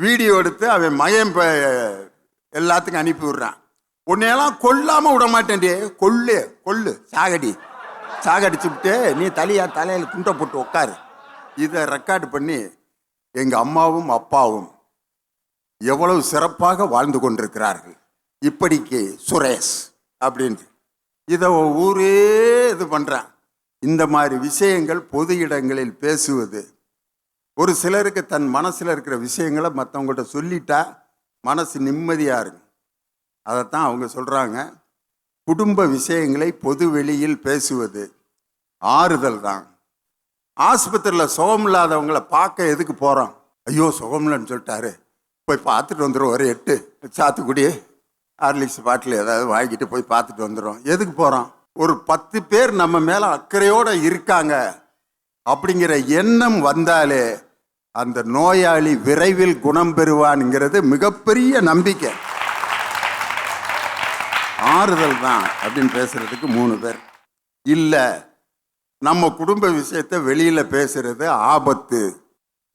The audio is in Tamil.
வீடியோ எடுத்து அவன் மயம் எல்லாத்துக்கும் அனுப்பி விடுறான். உன்னையெல்லாம் கொல்லாம விட மாட்டேன்டி. கொல்லு கொல்லு. சாகடி. சாகடிச்சுட்டு நீ தலையா தலையில குண்டை போட்டு உட்காரு இதை ரெக்கார்டு பண்ணி எங்க அம்மாவும் அப்பாவும் எவ்வளவு சிறப்பாக வாழ்ந்து கொண்டிருக்கிறார்கள். இப்படிக்கு சுரேஷ் அப்படின்ட்டு. இதை ஊரே இது பண்றான். இந்த மாதிரி விஷயங்கள் பொது இடங்களில் பேசுவது ஒரு சிலருக்கு தன் மனசில் இருக்கிற விஷயங்களை மற்றவங்கள்ட்ட சொல்லிட்டா மனசு நிம்மதியாக இருக்கும். அதைத்தான் அவங்க சொல்கிறாங்க குடும்ப விஷயங்களை பொது வெளியில் பேசுவது ஆறுதல் தான். ஆஸ்பத்திரியில் சுகம் இல்லாதவங்களை பார்க்க எதுக்கு போகிறோம் ஐயோ சுகமில்லன்னு சொல்லிட்டாரு. போய் பார்த்துட்டு வந்துடும் ஒரு எட்டு சாத்துக்குடி ஹார்லிக்ஸ் பாட்டில் ஏதாவது வாங்கிட்டு போய் பார்த்துட்டு வந்துடும் எதுக்கு போகிறோம் ஒரு பத்து பேர் நம்ம மேலே அக்கறையோடு இருக்காங்க. அப்படிங்கிற எண்ணம் வந்தாலே அந்த நோயாளி விரைவில் குணம் பெறுவான்ங்கிறது மிகப்பெரிய நம்பிக்கை. ஆறுதல் தான் அப்படின்னு பேசுறதுக்கு மூணு பேர். இல்லை நம்ம குடும்ப விஷயத்தை வெளியில் பேசுறது ஆபத்து.